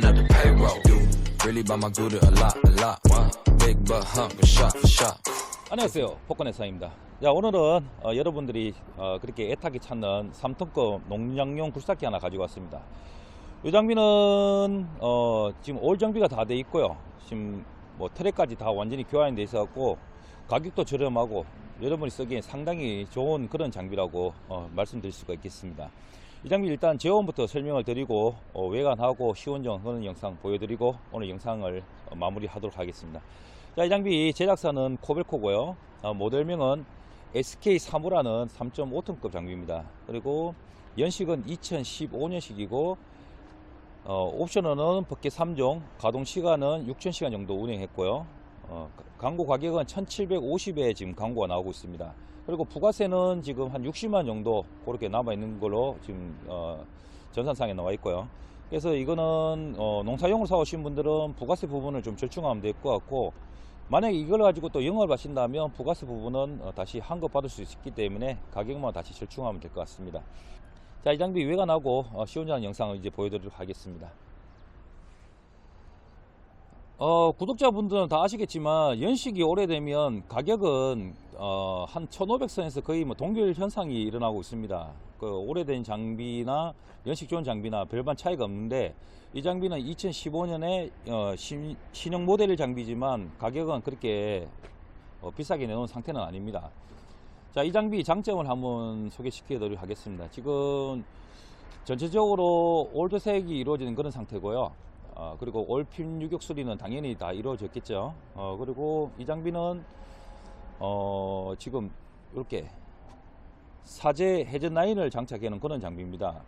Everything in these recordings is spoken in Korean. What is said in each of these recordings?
up the payroll. Do really buy my good a lot, a lot. Big butt hump, shot for shot. 안녕하세요. 복권의 사입니다. 자, 오늘은 어, 여러분들이 어, 그렇게 애타게 찾는 3톤급 농장용 굴삭기 하나 가지고 왔습니다. 이 장비는 어, 지금 올 장비가 다 돼 있고요. 지금 뭐 트랙까지 다 완전히 교환이 돼 있어갖고 가격도 저렴하고 여러분이 쓰기에 상당히 좋은 그런 장비라고 어, 말씀드릴 수가 있겠습니다. 이 장비 일단 제원부터 설명을 드리고 어, 외관하고 시운전 하는 영상 보여드리고 오늘 영상을 어, 마무리하도록 하겠습니다. 자, 이 장비 제작사는 코벨코고요. 어, 모델명은 SK3호라는 3.5톤급 장비입니다. 그리고 연식은 2015년식이고 어, 옵션은 버켓 3종, 가동 시간은 6,000시간 정도 운행했고요. 어, 가- 광고 가격은 1,750에 지금 광고가 나오고 있습니다. 그리고 부가세는 지금 한 60만 정도 그렇게 남아 있는 걸로 지금 어, 전산상에 나와 있고요. 그래서 이거는 어, 농사용으로 사오신 분들은 부가세 부분을 좀 절충하면 될 것 같고 만약에 이걸 가지고 또 영업을 하신다면 부가세 부분은 어, 다시 환급 받을 수 있기 때문에 가격만 다시 절충하면 될 것 같습니다. 자, 이 장비 외관하고 어, 시운전 영상을 이제 보여드리도록 하겠습니다. 어, 구독자분들은 다 아시겠지만 연식이 오래되면 가격은 어, 한 1,500선에서 거의 뭐 동결 현상이 일어나고 있습니다. 그 오래된 장비나 연식 좋은 장비나 별반 차이가 없는데 이 장비는 2015년에 어, 신, 신형 모델 장비지만 가격은 그렇게 어, 비싸게 내놓은 상태는 아닙니다. 자, 이 장비 장점을 한번 소개시켜 드리도록 하겠습니다. 지금 전체적으로 올드색이 이루어지는 그런 상태고요. 어, 그리고 올핀 유격 수리는 당연히 다 이루어졌겠죠. 어, 그리고 이 장비는 어, 지금 이렇게 사제 회전 라인을 장착해 놓은 그런 장비입니다.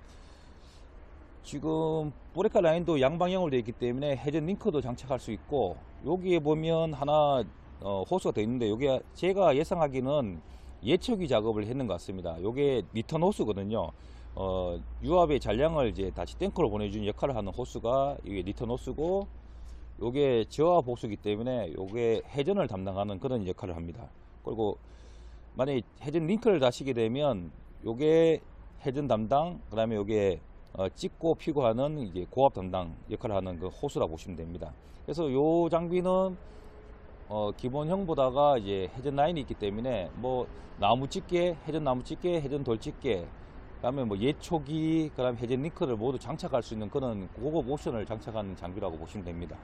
지금 브레이크 라인도 양방향으로 되어 있기 때문에 회전 링크도 장착할 수 있고 여기에 보면 하나 어, 호스가 되어 있는데 이게 제가 예상하기는 예초기 작업을 했는 것 같습니다. 이게 리턴 호스거든요. 어, 유압의 잔량을 이제 다시 탱크로 보내주는 역할을 하는 호스가 이게 리턴 호스고 요게 저압 호스이기 때문에 요게 회전을 담당하는 그런 역할을 합니다. 그리고 만약에 회전 링크를 다시게 되면 요게 회전 담당 그 다음에 요게 어, 찍고 피고 하는 이제 고압 담당 역할을 하는 그 호스라고 보시면 됩니다. 그래서 요 장비는 어, 기본형보다가 이제 회전 라인이 있기 때문에 뭐 나무 집게, 회전 나무 집게, 회전 돌 집게, 그다음에 뭐 예초기, 그다음 에 회전 링크를 모두 장착할 수 있는 그런 고급 옵션을 장착한 장비라고 보시면 됩니다.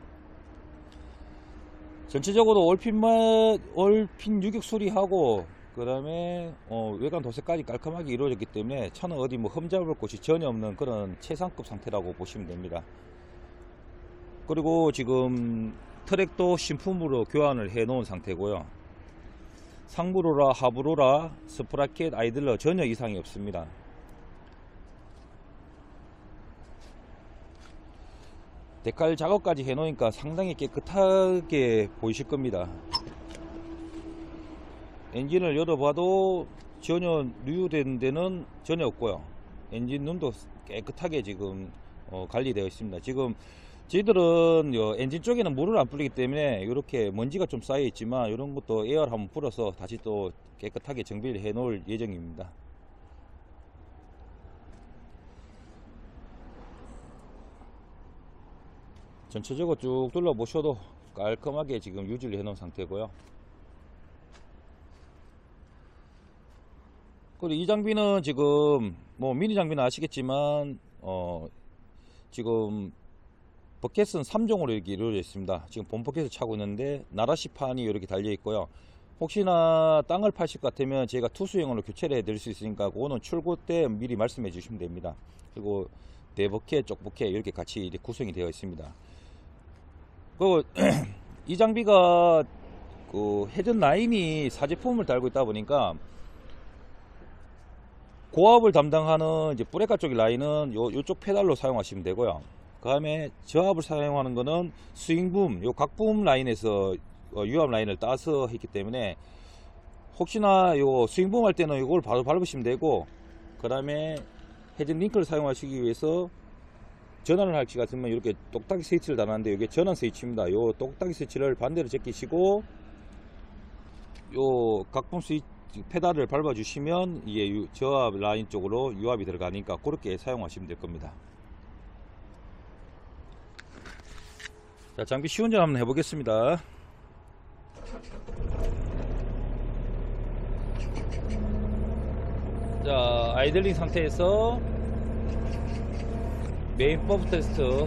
전체적으로 올핀만 올핀 유격 수리하고 그다음에 어, 외관 도색까지 깔끔하게 이루어졌기 때문에 차는 어디 뭐 흠잡을 곳이 전혀 없는 그런 최상급 상태라고 보시면 됩니다. 그리고 지금 트랙도 신품으로 교환을 해 놓은 상태고요. 상부로라 하부로라 스프라켓 아이들러 전혀 이상이 없습니다. 데칼 작업까지 해 놓으니까 상당히 깨끗하게 보이실 겁니다. 엔진을 열어봐도 전혀 누유된 데는 전혀 없고요. 엔진 룸도 깨끗하게 지금 어, 관리되어 있습니다. 지금 저희들은 요 엔진 쪽에는 물을 안 뿌리기 때문에 이렇게 먼지가 좀 쌓여 있지만 이런 것도 에어를 한번 불어서 다시 또 깨끗하게 정비를 해 놓을 예정입니다. 전체적으로 쭉 둘러보셔도 깔끔하게 지금 유지를 해 놓은 상태고요. 그리고 이 장비는 지금 뭐 미니 장비는 아시겠지만 어 지금 버켓은 3종으로 이렇게 이루어져 있습니다. 지금 본 버켓을 차고 있는데 나라시판이 이렇게 달려 있고요. 혹시나 땅을 파실 것 같으면 제가 투수형으로 교체를 해 드릴 수 있으니까 그거는 출고 때 미리 말씀해 주시면 됩니다. 그리고 대버켓, 쪽버켓 이렇게 같이 구성이 되어 있습니다. 그리고 이 장비가 그 회전 라인이 사제품을 달고 있다 보니까 고압을 담당하는 이제 브레이크 쪽 라인은 요, 요쪽 페달로 사용하시면 되고요. 그 다음에 저압을 사용하는 거는 스윙붐, 요 각붐 라인에서 어, 유압 라인을 따서 했기 때문에 혹시나 요 스윙붐 할 때는 이걸 바로 밟으시면 되고 그 다음에 헤드 링크를 사용하시기 위해서 전환을 할 것 같으면 이렇게 똑딱이 스위치를 달았는데 이게 전환 스위치입니다. 요 똑딱이 스위치를 반대로 제끼시고 요 각품 스위치 페달을 밟아 주시면 이게 유- 저압 라인 쪽으로 유압이 들어가니까 그렇게 사용하시면 될 겁니다. 자, 장비 시운전 한번 해보겠습니다. 자, 아이들링 상태에서 버프 테스트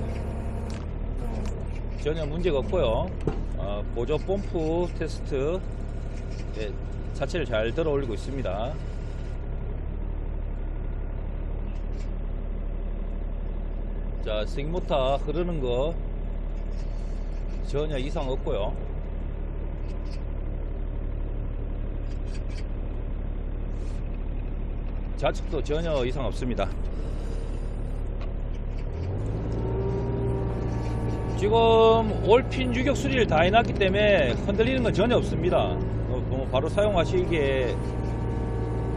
전혀 문제가 없고요. 어, 보조 펌프 테스트 예, 자체를 잘 들어 올리고 있습니다. 자, 스윙모터 흐르는 거 전혀 이상 없고요. 좌측도 전혀 이상 없습니다. 지금 올핀 유격 수리를 다 해놨기 때문에 흔들리는 건 전혀 없습니다. 어, 뭐 바로 사용하시기에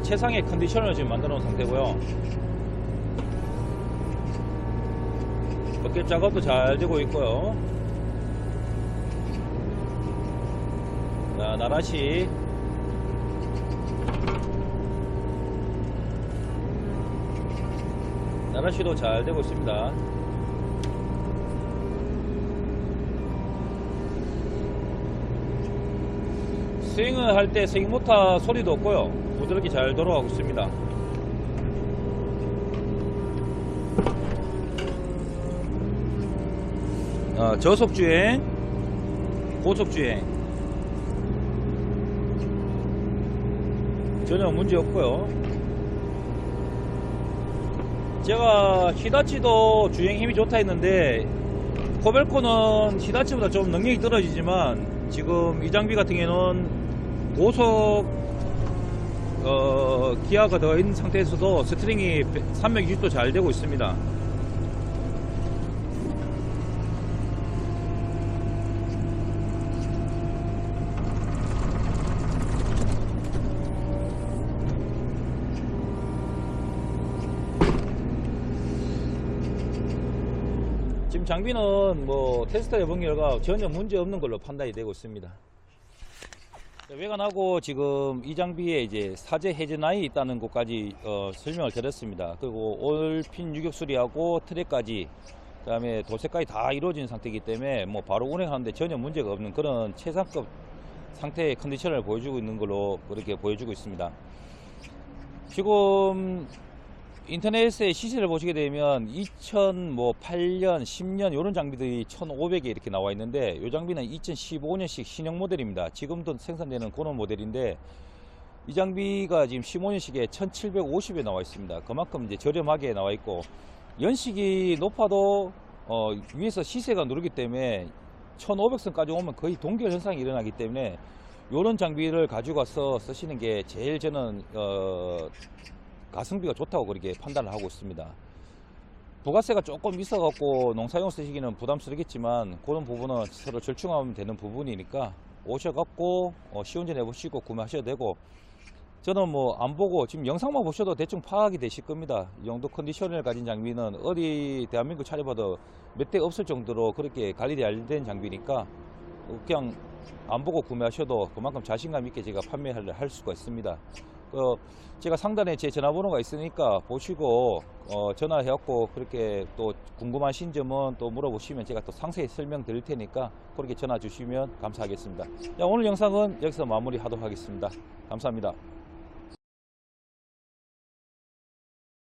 최상의 컨디션을 지금 만들어 놓은 상태고요. 버켓 작업도 잘 되고 있고요. 자, 나라시 나라시도 잘 되고 있습니다. 스윙을 할 때 스윙 모터 소리도 없고요. 부드럽게 잘 돌아가고 있습니다. 어, 저속 주행, 고속 주행 전혀 문제 없고요. 제가 히다치도 주행 힘이 좋다 했는데 코벨코는 히다치보다 좀 능력이 떨어지지만 지금 이 장비 같은 경우는 고속 어, 기아가 더 있는 상태에서도 스트링이 320도 잘 되고 있습니다. 지금 장비는 뭐 테스트 해본 결과 전혀 문제 없는 걸로 판단이 되고 있습니다. 외관하고 지금 이 장비에 이제 사제 해제나이 있다는 것까지 어, 설명을 드렸습니다. 그리고 올핀 유격 수리하고 트랙까지 그다음에 도색까지 다 이루어진 상태이기 때문에 뭐 바로 운행하는데 전혀 문제가 없는 그런 최상급 상태의 컨디션을 보여주고 있는 걸로 그렇게 보여주고 있습니다. 지금 인터넷에 시세를 보시게 되면 2008년, 10년 이런 장비들이 1,500에 이렇게 나와 있는데 이 장비는 2015년식 신형 모델입니다. 지금도 생산되는 그런 모델인데 이 장비가 지금 15년식에 1,750에 나와 있습니다. 그만큼 이제 저렴하게 나와 있고 연식이 높아도 어, 위에서 시세가 누르기 때문에 1,500선까지 오면 거의 동결 현상이 일어나기 때문에 이런 장비를 가지고 와서 쓰시는 게 제일 저는 어, 가성비가 좋다고 그렇게 판단을 하고 있습니다. 부가세가 조금 있어갖고 농사용 쓰시기는 부담스럽겠지만 그런 부분은 서로 절충하면 되는 부분이니까 오셔갖고 어, 시운전 해보시고 구매하셔도 되고 저는 뭐 안 보고 지금 영상만 보셔도 대충 파악이 되실 겁니다. 이 정도 컨디션을 가진 장비는 어디 대한민국 차려봐도 몇 대 없을 정도로 그렇게 관리 잘된 장비니까 그냥 안 보고 구매하셔도 그만큼 자신감 있게 제가 판매를 할 수가 있습니다. 그 제가 상단에 제 전화번호가 있으니까 보시고 어, 전화해갖고 그렇게 또 궁금하신 점은 또 물어보시면 제가 또 상세히 설명드릴 테니까 그렇게 전화 주시면 감사하겠습니다. 자, 오늘 영상은 여기서 마무리하도록 하겠습니다. 감사합니다.